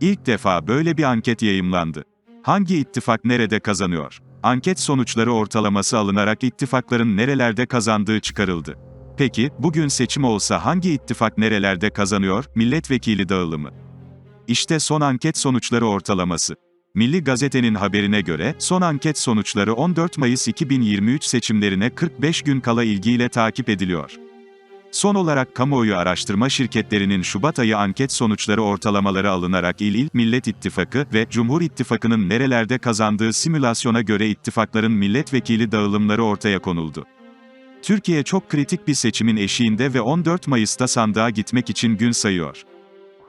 İlk defa böyle bir anket yayımlandı. Hangi ittifak nerede kazanıyor? Anket sonuçları ortalaması alınarak ittifakların nerelerde kazandığı çıkarıldı. Peki, bugün seçim olsa hangi ittifak nerelerde kazanıyor? Milletvekili dağılımı. İşte son anket sonuçları ortalaması. Milli Gazete'nin haberine göre, son anket sonuçları 14 Mayıs 2023 seçimlerine 45 gün kala ilgiyle takip ediliyor. Son olarak kamuoyu araştırma şirketlerinin Şubat ayı anket sonuçları ortalamaları alınarak İl İl, Millet İttifakı ve Cumhur İttifakı'nın nerelerde kazandığı simülasyona göre ittifakların milletvekili dağılımları ortaya konuldu. Türkiye çok kritik bir seçimin eşiğinde ve 14 Mayıs'ta sandığa gitmek için gün sayıyor.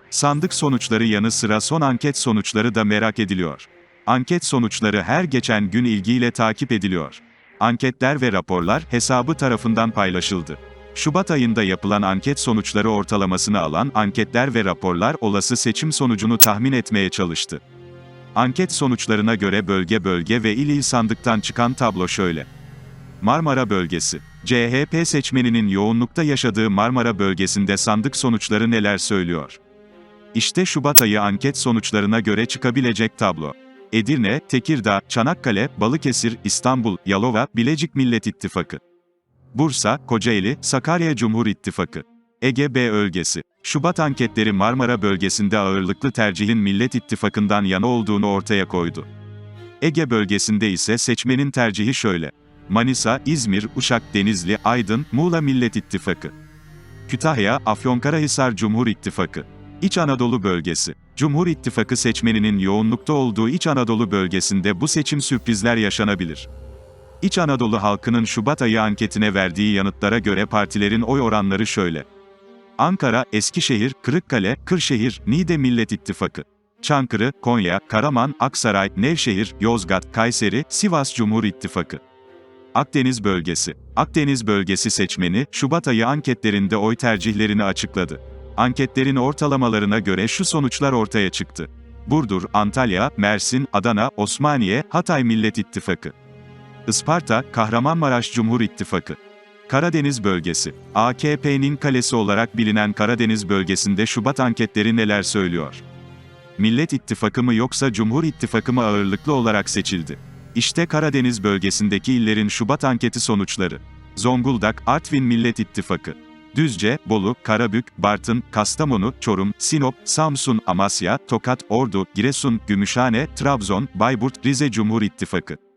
Sandık sonuçları yanı sıra son anket sonuçları da merak ediliyor. Anket sonuçları her geçen gün ilgiyle takip ediliyor. Anketler ve raporlar hesabı tarafından paylaşıldı. Şubat ayında yapılan anket sonuçları ortalamasını alan anketler ve raporlar olası seçim sonucunu tahmin etmeye çalıştı. Anket sonuçlarına göre bölge bölge ve il il sandıktan çıkan tablo şöyle. Marmara bölgesi. CHP seçmeninin yoğunlukta yaşadığı Marmara bölgesinde sandık sonuçları neler söylüyor? İşte Şubat ayı anket sonuçlarına göre çıkabilecek tablo. Edirne, Tekirdağ, Çanakkale, Balıkesir, İstanbul, Yalova, Bilecik Millet İttifakı. Bursa, Kocaeli, Sakarya Cumhur İttifakı. Ege B bölgesi. Şubat anketleri Marmara bölgesinde ağırlıklı tercihin Millet İttifakı'ndan yana olduğunu ortaya koydu. Ege bölgesinde ise seçmenin tercihi şöyle. Manisa, İzmir, Uşak, Denizli, Aydın, Muğla Millet İttifakı. Kütahya, Afyonkarahisar Cumhur İttifakı. İç Anadolu bölgesi. Cumhur İttifakı seçmeninin yoğunlukta olduğu İç Anadolu bölgesinde bu seçim sürprizler yaşanabilir. İç Anadolu halkının Şubat ayı anketine verdiği yanıtlara göre partilerin oy oranları şöyle. Ankara, Eskişehir, Kırıkkale, Kırşehir, Niğde Millet İttifakı. Çankırı, Konya, Karaman, Aksaray, Nevşehir, Yozgat, Kayseri, Sivas Cumhur İttifakı. Akdeniz bölgesi. Akdeniz bölgesi seçmeni, Şubat ayı anketlerinde oy tercihlerini açıkladı. Anketlerin ortalamalarına göre şu sonuçlar ortaya çıktı. Burdur, Antalya, Mersin, Adana, Osmaniye, Hatay Millet İttifakı. Isparta, Kahramanmaraş Cumhur İttifakı. Karadeniz bölgesi. AKP'nin kalesi olarak bilinen Karadeniz bölgesinde Şubat anketleri neler söylüyor? Millet İttifakı mı yoksa Cumhur İttifakı mı ağırlıklı olarak seçildi? İşte Karadeniz bölgesindeki illerin Şubat anketi sonuçları. Zonguldak, Artvin Millet İttifakı. Düzce, Bolu, Karabük, Bartın, Kastamonu, Çorum, Sinop, Samsun, Amasya, Tokat, Ordu, Giresun, Gümüşhane, Trabzon, Bayburt, Rize Cumhur İttifakı.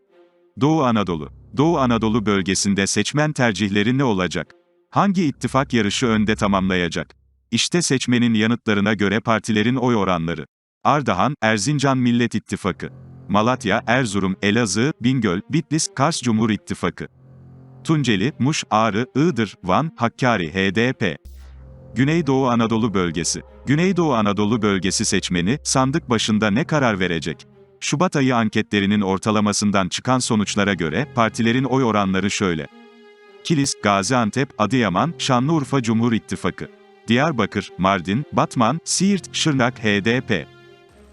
Doğu Anadolu. Doğu Anadolu bölgesinde seçmen tercihleri ne olacak? Hangi ittifak yarışı önde tamamlayacak? İşte seçmenin yanıtlarına göre partilerin oy oranları. Ardahan, Erzincan Millet İttifakı. Malatya, Erzurum, Elazığ, Bingöl, Bitlis, Kars Cumhur İttifakı. Tunceli, Muş, Ağrı, Iğdır, Van, Hakkari HDP. Güneydoğu Anadolu Bölgesi. Güneydoğu Anadolu Bölgesi seçmeni, sandık başında ne karar verecek? Şubat ayı anketlerinin ortalamasından çıkan sonuçlara göre, partilerin oy oranları şöyle. Kilis, Gaziantep, Adıyaman, Şanlıurfa Cumhur İttifakı. Diyarbakır, Mardin, Batman, Siirt, Şırnak HDP.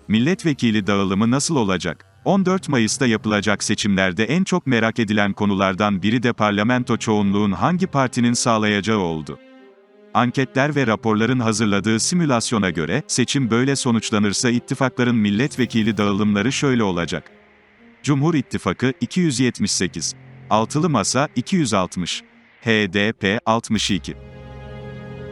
Milletvekili dağılımı nasıl olacak? 14 Mayıs'ta yapılacak seçimlerde en çok merak edilen konulardan biri de parlamento çoğunluğun hangi partinin sağlayacağı oldu. Anketler ve raporların hazırladığı simülasyona göre, seçim böyle sonuçlanırsa ittifakların milletvekili dağılımları şöyle olacak. Cumhur İttifakı 278, Altılı Masa 260, HDP 62,